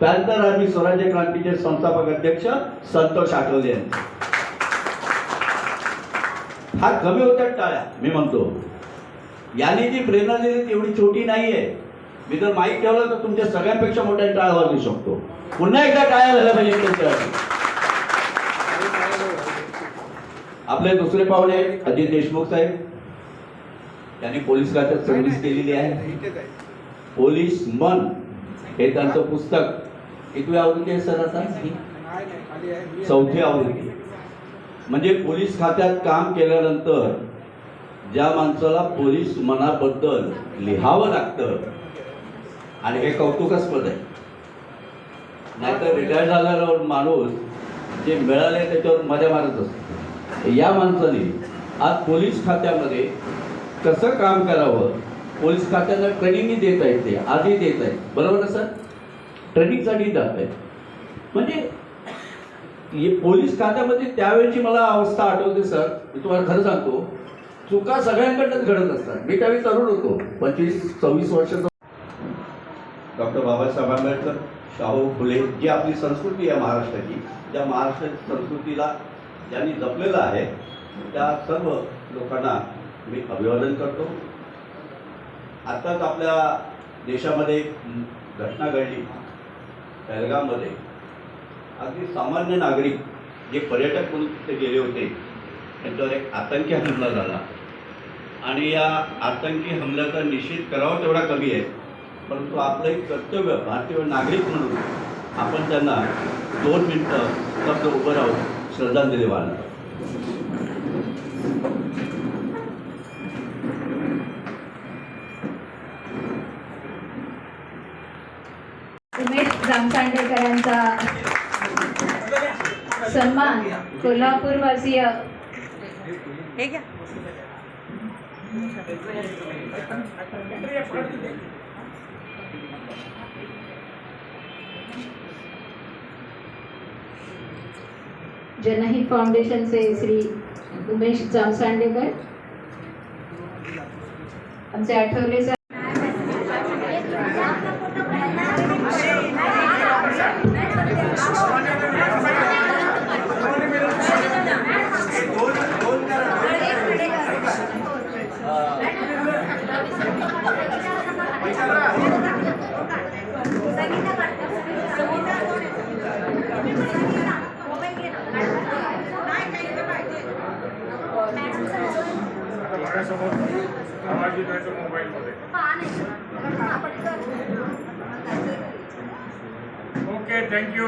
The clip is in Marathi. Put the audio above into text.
त्यानंतर आम्ही स्वराज्य क्रांतीचे संस्थापक अध्यक्ष संतोष आठवले फार कमी होत्या टाळ्या मी म्हणतो. यांनी जी प्रेरणा दिली ती एवढी छोटी नाहीये. मी जर माहीत ठेवलं तर तुमच्या सगळ्यांपेक्षा मोठ्या टाळ्या वाजवू शकतो. पुन्हा एकदा टाळ्या झाल्या पाहिजे त्यांच्यासाठी आपले दुसरे पाहुणे अजित देशमुख साहेब. त्यांनी पोलीस खात्यात सर्व्हिस केलेली आहे. पोलीस मन. हे त्यांचं पुस्तक. कितवी आवृत्ती आहे सर आता? चौथी आवृत्ती. म्हणजे पोलीस खात्यात काम केल्यानंतर ज्या माणसाला पोलीस मनाबद्दल लिहावं लागतं आणि हे कौतुकास्पद आहे. नाहीतर रिटायर झालेला माणूस जे मिळाले त्याच्यावर मजा मारत असतो. या माणसाने आज पोलीस खात्यामध्ये कसं काम करावं? पोलीस खात्याला ट्रेनिंग देत आहेत ते आधी देत आहेत. बरोबर ना सर? ट्रेनिंगसाठी जात आहेत. म्हणजे हे पोलीस खात्यामध्ये त्यावेळेची मला अवस्था आठवते सर. मी तुम्हाला खरं सांगतो चुका सगळ्यांकडनंच घडत असतात. मी त्यावेळी तरुण होतो पंचवीस सव्वीस वर्षाचा. डॉक्टर बाबासाहेब आंबेडकर शाहू फुले जी आपली संस्कृती आहे महाराष्ट्राची त्या महाराष्ट्राची संस्कृतीला ज्यांनी जपलेलं आहे त्या सर्व लोकांना मी अभिवादन करतो. आत्ताच आपल्या देशामध्ये एक घटना घडली. बेळगावमध्ये अगदी सामान्य नागरिक जे पर्यटक म्हणून तिथे गेले होते त्यांच्यावर एक आतंकी हमला झाला. आणि या आतंकी हमल्याचा निषेध करावा तेवढा कमी आहे. परंतु आपलं एक कर्तव्य भारतीय नागरिक म्हणून आपण त्यांना दोन मिनटं फक्त उभं राहून श्रद्धांजली वाहणार उमेश जामसांडेकरांचा सन्मान कोल्हापूरवासीय जनहित फाउंडेशनचे श्री उमेश जामसांडेकर. आमचे आठवले आवाज येत आहे तो मोबाईलमध्ये ओके थँक्यू